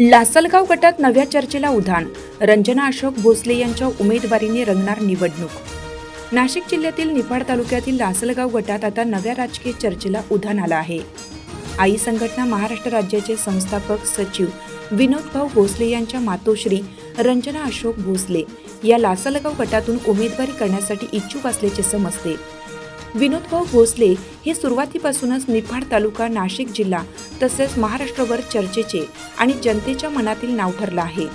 लासलगाव गटात नव्या चर्चेला उधाण. रंजना अशोक भोसले यांच्या उमेदवारीने रंगणार निवडणूक. नाशिक जिल्ह्यातील निफाड तालुक्यातील लासलगाव गटात आता नव्या राजकीय चर्चेला उधाण आलं आहे. आई संघटना महाराष्ट्र राज्याचे संस्थापक सचिव विनोद भाऊ भोसले यांच्या मातोश्री रंजना अशोक भोसले या लासलगाव गटातून उमेदवारी करण्यासाठी इच्छुक असल्याचे समजते. विनोदभाऊ भोसले हे सुरुवातीपासूनच निफाड तालुका नाशिक जिल्हा तसेच महाराष्ट्रभर चर्चेचे आणि जनतेच्या मनातील नाव ठरलं आहे.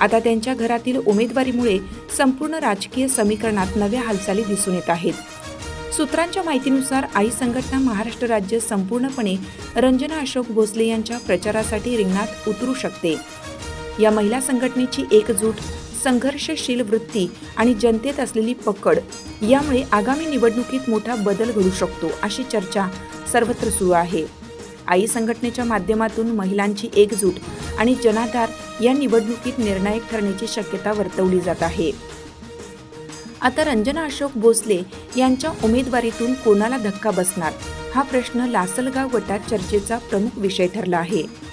आता त्यांच्या घरातील उमेदवारीमुळे संपूर्ण राजकीय समीकरणात नव्या हालचाली दिसून येत आहेत. सूत्रांच्या माहितीनुसार आई संघटना महाराष्ट्र राज्य संपूर्णपणे रंजना अशोक भोसले यांच्या प्रचारासाठी रिंगणात उतरू शकते. या महिला संघटनेची एकजूट संघर्षशील वृत्ती आणि जनतेत असलेली पकड यामुळे आगामी निवडणुकीत मोठा बदल घडू शकतो अशी चर्चा सर्वत्र सुरू आहे. आई संघटनेच्या माध्यमातून महिलांची एकजूट आणि जनाधार या निवडणुकीत निर्णायक ठरण्याची शक्यता वर्तवली जात आहे. आता रंजना अशोक भोसले यांच्या उमेदवारीतून कोणाला धक्का बसणार? हा प्रश्न लासलगाव गटात चर्चेचा प्रमुख विषय ठरला आहे.